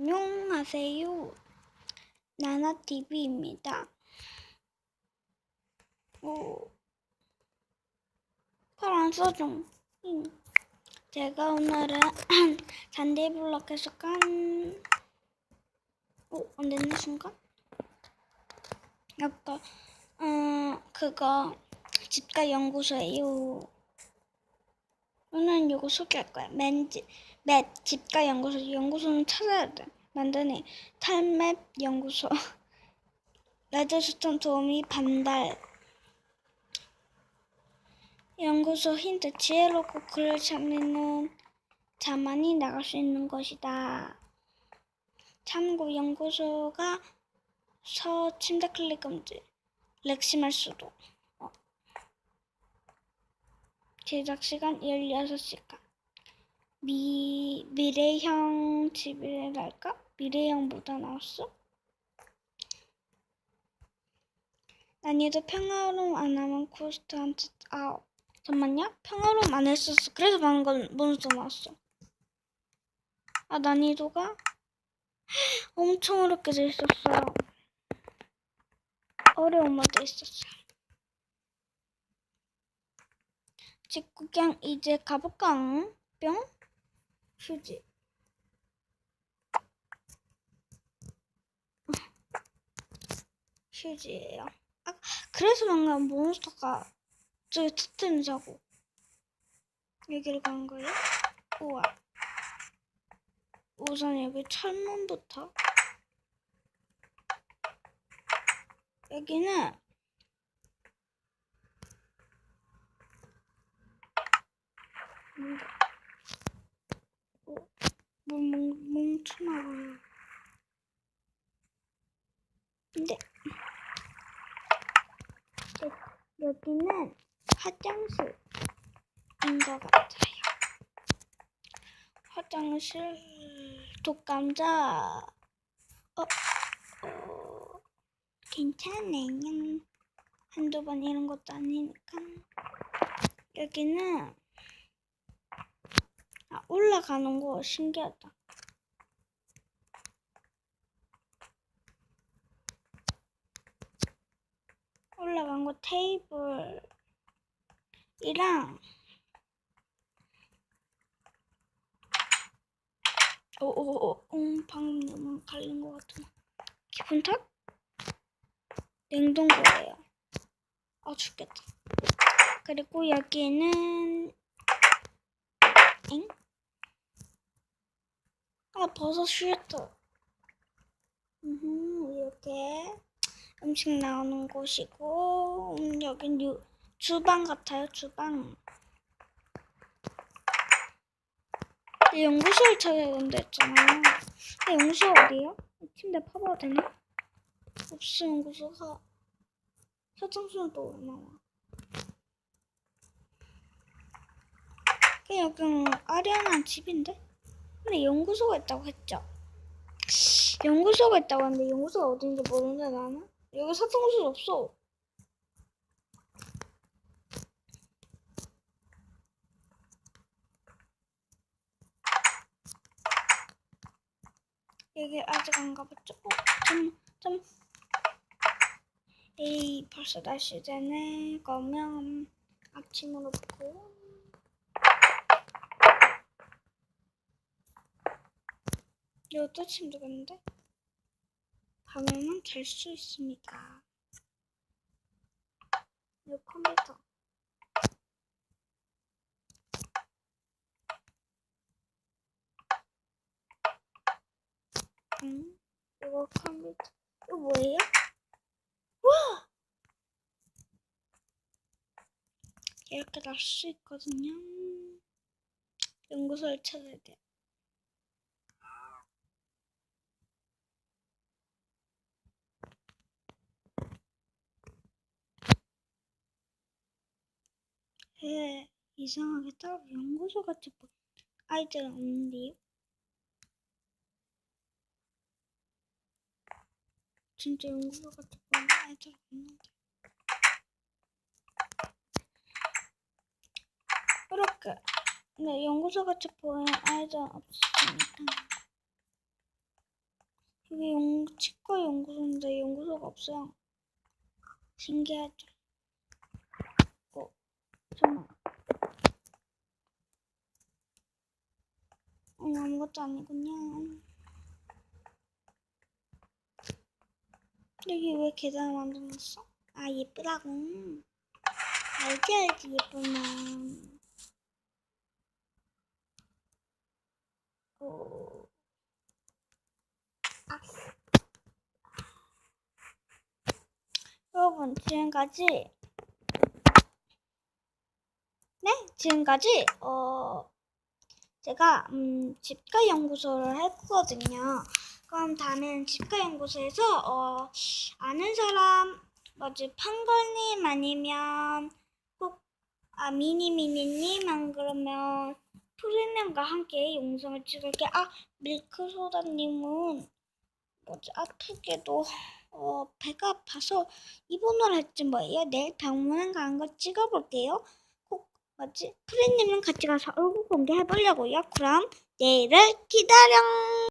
안녕하세요. 나나TV입니다. 오, 파란 써좀. 제가 오늘은 잔디블럭에서 깐, 오, 안 됐네, 순간? 아까, 어, 그거, 집가 연구소예요. 오늘 이거 소개할 거야. 맨지, 맷 집가 연구소. 연구소는 찾아야 돼. 만드니 탈맵 연구소. 레드스톤 도우미 반달. 연구소 힌트 지혜롭고 글을 찾는 자만이 나갈 수 있는 것이다. 참고 연구소가 서 침대 클릭 금지. 렉심할 수도. 어. 제작 시간 16시간. 미, 미래형 집이랄까? 미래형보다 나왔어? 난이도 평화로움 안 하면 코스트한테, 아, 잠만요. 평화로움 안 했었어. 그래서 방금 몬스터 나왔어. 아, 난이도가 엄청 어렵게 돼 있었어요. 어려운 모드 있었어요. 집 구경 이제 가볼까? 뿅? 휴지. 휴지예요. 아, 그래서 방금 몬스터가 저기 터뜨리자고 여기를 간 거예요? 우와. 우선 여기 철문부터 여기는 뭐 멍, 멍청하고요. 근데 여- 여기는 화장실인 것 같아요. 화장실 독감자 어, 어 괜찮아요. 한두 번 이런 것도 아니니까 여기는 아, 올라가는 거 신기하다. 올라간 거 테이블이랑 오오오 음, 방금 너무 갈린 것 같은 기분 탓? 냉동고예요. 아 죽겠다. 그리고 여기는 엥? 아 버섯 슈터. 음 이렇게 음식 나오는 곳이고 음, 여긴 유, 주방 같아요 주방. 근데 연구소를 찾아야 된다 했잖아요. 근데 연구소 어디에요? 이 침대 파봐도 되나? 없어 연구소가. 왜 나와? 그냥 여기는 아련한 집인데? 근데 연구소가 있다고 했죠? 연구소가 있다고 하는데 연구소가 어딘지 모르는데 나는? 여기 사탕수수 없어. 여기 아직 안 가봤죠? 어, 좀, 좀. 에이, 벌써 날씨 되네. 그러면 아침으로 먹고. 여기 또 침대겠는데? 밤에만 잘 수 있습니다. 이 컴퓨터. 응? 이거 컴퓨터. 이거 뭐예요? 와! 이렇게 날 수 있거든요. 연구소를 찾아야 돼요. 에 이상하게 따로 연구소 같이 보 아이들은 없는데요? 진짜 연구소 같이 보이는 아이들 없는데 이렇게 네 연구소 같이 보이는 아이들은 없으니까 여기 연, 치과 연구소인데 연구소가 없어요. 신기하죠? 어, 정말. 어, 아무것도 아니군요. 여기 왜 계단을 만들어놨어? 아, 예쁘다고. 알지, 알지, 예쁘면. 어. 아. 여러분, 지금까지. 네, 지금까지, 어, 제가, 음, 집가 연구소를 할 거거든요. 그럼 다음엔 집가 연구소에서, 어, 아는 사람, 뭐지, 판걸님 아니면 꼭, 아, 미니미니님 안 그러면 프리님과 함께 영상을 찍을게. 아, 밀크소다님은 뭐지, 아프게도, 어, 배가 아파서 입원을 했지 뭐예요. 내일 병원에 간거 찍어볼게요. 꼭, 뭐지, 프리님은 같이 가서 얼굴 공개해보려고요. 그럼 내일을 기다려!